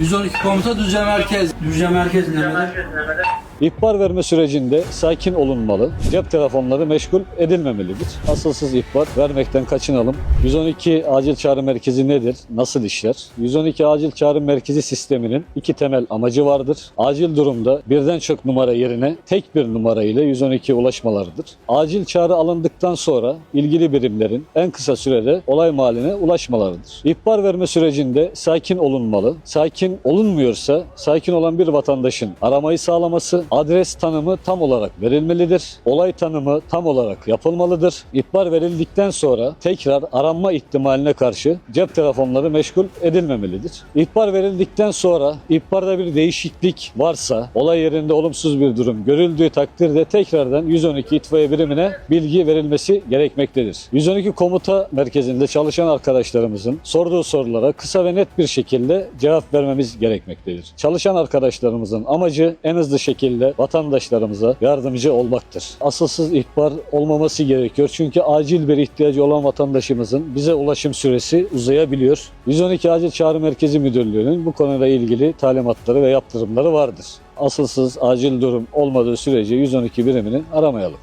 112 komuta Düzce Merkez. Düzce Merkez nedir? İhbar verme sürecinde sakin olunmalı, cep telefonları meşgul edilmemelidir. Asılsız ihbar vermekten kaçınalım. 112 acil çağrı merkezi nedir? Nasıl işler? 112 acil çağrı merkezi sisteminin iki temel amacı vardır. Acil durumda birden çok numara yerine tek bir numara ile 112'ye ulaşmalarıdır. Acil çağrı alındıktan sonra ilgili birimlerin en kısa sürede olay mahalline ulaşmalarıdır. İhbar verme sürecinde sakin olunmalı. Sakin olunmuyorsa sakin olan bir vatandaşın aramayı sağlaması, adres tanımı tam olarak verilmelidir. Olay tanımı tam olarak yapılmalıdır. İhbar verildikten sonra tekrar aranma ihtimaline karşı cep telefonları meşgul edilmemelidir. İhbar verildikten sonra ihbarda bir değişiklik varsa, olay yerinde olumsuz bir durum görüldüğü takdirde tekrardan 112 itfaiye birimine bilgi verilmesi gerekmektedir. 112 komuta merkezinde çalışan arkadaşlarımızın sorduğu sorulara kısa ve net bir şekilde cevap vermemiz gerekmektedir. Çalışan arkadaşlarımızın amacı en hızlı şekilde vatandaşlarımıza yardımcı olmaktır. Asılsız ihbar olmaması gerekiyor. Çünkü acil bir ihtiyacı olan vatandaşımızın bize ulaşım süresi uzayabiliyor. 112 Acil Çağrı Merkezi Müdürlüğü'nün bu konuyla ilgili talimatları ve yaptırımları vardır. Asılsız acil durum olmadığı sürece 112 birimini aramayalım.